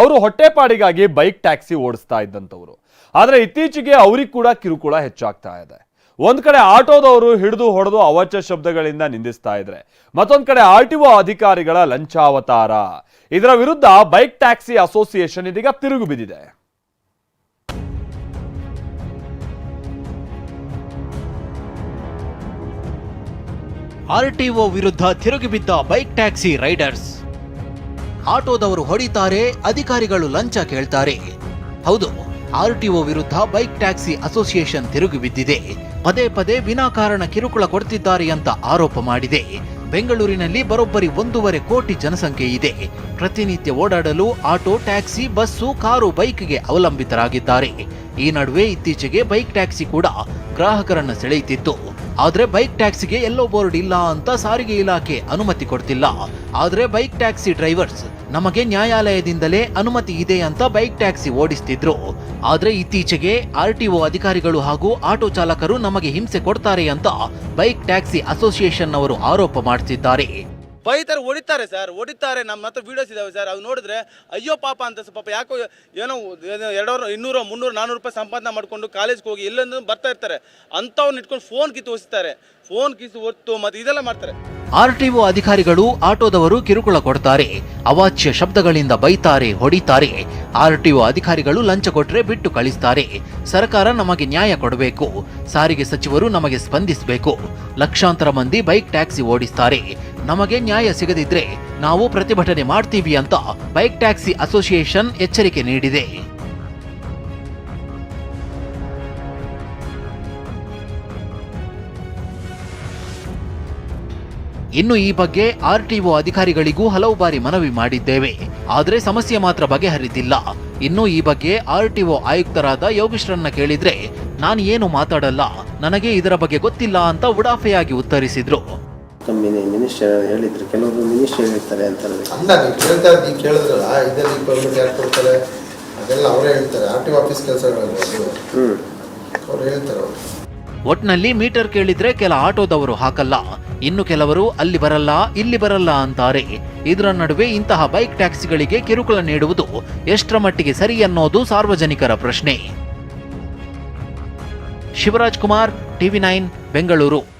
ಅವರು ಹೊಟ್ಟೆಪಾಡಿಗಾಗಿ bike taxi ಓಡಿಸ್ತಾ ಇದ್ದಂಥವ್ರು. ಆದರೆ ಇತ್ತೀಚೆಗೆ ಅವ್ರಿಗೆ ಕೂಡ ಕಿರುಕುಳ ಹೆಚ್ಚಾಗ್ತಾ ಇದೆ. ಒಂದು ಕಡೆ ಆಟೋದವರು ಹಿಡಿದು ಹೊಡೆದು ಅವಚ ಶಬ್ದಗಳಿಂದ ನಿಂದಿಸ್ತಾ ಇದ್ರೆ, ಮತ್ತೊಂದು ಕಡೆ ಆರ್ ಟಿ ಒ ಅಧಿಕಾರಿಗಳ ಲಂಚಾವತಾರ. ಇದರ ವಿರುದ್ಧ ಬೈಕ್ ಟ್ಯಾಕ್ಸಿ ಅಸೋಸಿಯೇಷನ್ ಇದೀಗ ತಿರುಗು ಬಿದ್ದಿದೆ. ಆರ್ಟಿಒ ವಿರುದ್ಧ ತಿರುಗಿಬಿದ್ದ ಬೈಕ್ ಟ್ಯಾಕ್ಸಿ ರೈಡರ್ಸ್. ಆಟೋದವರು ಹೊಡಿತಾರೆ, ಅಧಿಕಾರಿಗಳು ಲಂಚ ಕೇಳ್ತಾರೆ. ಹೌದು ಆರ್ಟಿಒ ವಿರುದ್ಧ ಬೈಕ್ ಟ್ಯಾಕ್ಸಿ ಅಸೋಸಿಯೇಷನ್ ತಿರುಗಿ ಬಿದ್ದಿದೆ. ಪದೇ ಪದೇ ವಿನಾಕಾರಣ ಕಿರುಕುಳ ಕೊಡ್ತಿದ್ದಾರೆ ಅಂತ ಆರೋಪ ಮಾಡಿದೆ. ಬೆಂಗಳೂರಿನಲ್ಲಿ ಬರೋಬ್ಬರಿ ಒಂದೂವರೆ ಕೋಟಿ ಜನಸಂಖ್ಯೆ ಇದೆ. ಪ್ರತಿನಿತ್ಯ ಓಡಾಡಲು ಆಟೋ, ಟ್ಯಾಕ್ಸಿ, ಬಸ್ಸು, ಕಾರು ಬೈಕ್ಗೆ ಅವಲಂಬಿತರಾಗಿದ್ದಾರೆ. ಈ ನಡುವೆ ಇತ್ತೀಚೆಗೆ ಬೈಕ್ ಟ್ಯಾಕ್ಸಿ ಕೂಡ ಗ್ರಾಹಕರನ್ನು ಸೆಳೆಯುತ್ತಿತ್ತು. ಆದ್ರೆ ಬೈಕ್ ಟ್ಯಾಕ್ಸಿಗೆ ಎಲ್ಲೋ ಬೋರ್ಡ್ ಇಲ್ಲ ಅಂತ ಸಾರಿಗೆ ಇಲಾಖೆ ಅನುಮತಿ ಕೊಡ್ತಿಲ್ಲ. ಆದ್ರೆ ಬೈಕ್ ಟ್ಯಾಕ್ಸಿ ಡ್ರೈವರ್ಸ್ ನಮಗೆ ನ್ಯಾಯಾಲಯದಿಂದಲೇ ಅನುಮತಿ ಇದೆ ಅಂತ ಬೈಕ್ ಟ್ಯಾಕ್ಸಿ ಓಡಿಸ್ತಿದ್ರು. ಆದ್ರೆ ಇತ್ತೀಚೆಗೆ ಆರ್ಟಿಒ ಅಧಿಕಾರಿಗಳು ಹಾಗೂ ಆಟೋ ಚಾಲಕರು ನಮಗೆ ಹಿಂಸೆ ಕೊಡ್ತಾರೆ ಅಂತ ಬೈಕ್ ಟ್ಯಾಕ್ಸಿ ಅಸೋಸಿಯೇಷನ್ ಅವರು ಆರೋಪ ಮಾಡ್ತಿದ್ದಾರೆ. ಬೈತಾರೆ, ಹೊಡಿತಾರೆ ಸರ್ ಹೊಡಿತಾರೆ. ನಮ್ಮ ಹತ್ರ ವೀಡಿಯೋಸ್ ಇದಾವೆ ಸರ್ ಅವು ನೋಡಿದ್ರೆ, ಅಯ್ಯೋ ಪಾಪ ಅಂತ ಪಾಪ ಯಾಕೋ ಏನೋ ಎರಡೂರು ಇನ್ನೂರು, ಮುನ್ನೂರು ನಾನ್ನೂರು ರೂಪಾಯಿ ಸಂಪಾದನೆ ಮಾಡಿಕೊಂಡು ಕಾಲೇಜ್ಗೆ ಹೋಗಿ ಎಲ್ಲೊಂದು ಬರ್ತಾ ಇರ್ತಾರೆ. ಅಂಥವ್ನ ಇಟ್ಕೊಂಡು ಫೋನ್ ಕಿತ್ತು ಒಸಿತಾರೆ. ಫೋನ್ ಕಿತ್ತು ಒತ್ತು, ಮತ್ತು ಇದೆಲ್ಲ ಮಾಡ್ತಾರೆ. ಆರ್ಟಿಒ ಅಧಿಕಾರಿಗಳು ಆಟೋದವರು ಕಿರುಕುಳ ಕೊಡ್ತಾರೆ. ಅವಾಚ್ಯ ಶಬ್ದಗಳಿಂದ ಬೈತಾರೆ, ಹೊಡಿತಾರೆ. ಆರ್ಟಿಒ ಅಧಿಕಾರಿಗಳು ಲಂಚ ಕೊಟ್ರೆ ಬಿಟ್ಟು ಕಳಿಸ್ತಾರೆ. ಸರ್ಕಾರ ನಮಗೆ ನ್ಯಾಯ ಕೊಡಬೇಕು. ಸಾರಿಗೆ ಸಚಿವರು ನಮಗೆ ಸ್ಪಂದಿಸಬೇಕು. ಲಕ್ಷಾಂತರ ಮಂದಿ ಬೈಕ್ ಟ್ಯಾಕ್ಸಿ ಓಡಿಸ್ತಾರೆ. ನಮಗೆ ನ್ಯಾಯ ಸಿಗದಿದ್ರೆ ನಾವು ಪ್ರತಿಭಟನೆ ಮಾಡ್ತೀವಿ ಅಂತ ಬೈಕ್ ಟ್ಯಾಕ್ಸಿ ಅಸೋಸಿಯೇಷನ್ ಎಚ್ಚರಿಕೆ ನೀಡಿದೆ. ಇನ್ನು ಈ ಬಗ್ಗೆ ಆರ್ಟಿಒ ಅಧಿಕಾರಿಗಳಿಗೂ ಹಲವು ಬಾರಿ ಮನವಿ ಮಾಡಿದ್ದೇವೆ. ಆದರೆ ಸಮಸ್ಯೆ ಮಾತ್ರ ಬಗೆಹರಿದಿಲ್ಲ. ಇನ್ನು ಈ ಬಗ್ಗೆ ಆರ್ಟಿಒ ಆಯುಕ್ತರಾದ ಯೋಗೇಶ್ರನ್ನ ಕೇಳಿದ್ರೆ ನಾನು ಏನು ಮಾತಾಡಲ್ಲ. ನನಗೆ ಇದರ ಬಗ್ಗೆ ಗೊತ್ತಿಲ್ಲ ಅಂತ ಉಡಾಫೆಯಾಗಿ ಉತ್ತರಿಸಿದ್ರು. ಮಿನಿಸ್ಟರ್ ಹೇಳಿದ್ರು. ಕೆಲವರು ಮಿನಿಸ್ಟರ್ ಹೇಳ್ತಾರೆ ಅಂತ ಅಲ್ಲ ನೀವು ಕೇಳ್ತಾ ನೀವು ಕೇಳಿದ್ರಲ್ಲ ಇದರಲ್ಲಿ ಪರ್ಮಿಟ್ ಯಾರು ಕೊಡ್ತಾರೆ? ಅದೆಲ್ಲ ಅವರೇ ಹೇಳ್ತಾರೆ. ಆರ್ ಟಿ ಆಫೀಸ್ ಕೆಲಸಗಳು ಒಟ್ನಲ್ಲಿ ಮೀಟರ್ ಕೇಳಿದ್ರೆ ಕೆಲ ಆಟೋದವರು ಹಾಕಲ್ಲ. ಇನ್ನು ಕೆಲವರು ಅಲ್ಲಿ ಬರಲ್ಲ, ಇಲ್ಲಿ ಬರಲ್ಲ ಅಂತಾರೆ. ಇದರ ನಡುವೆ ಇಂತಹ ಬೈಕ್ ಟ್ಯಾಕ್ಸಿಗಳಿಗೆ ಕಿರುಕುಳ ನೀಡುವುದು ಎಷ್ಟರ ಮಟ್ಟಿಗೆ ಸರಿ ಅನ್ನೋದು ಸಾರ್ವಜನಿಕರ ಪ್ರಶ್ನೆ. Shivraj Kumar, TV nine, Bengaluru.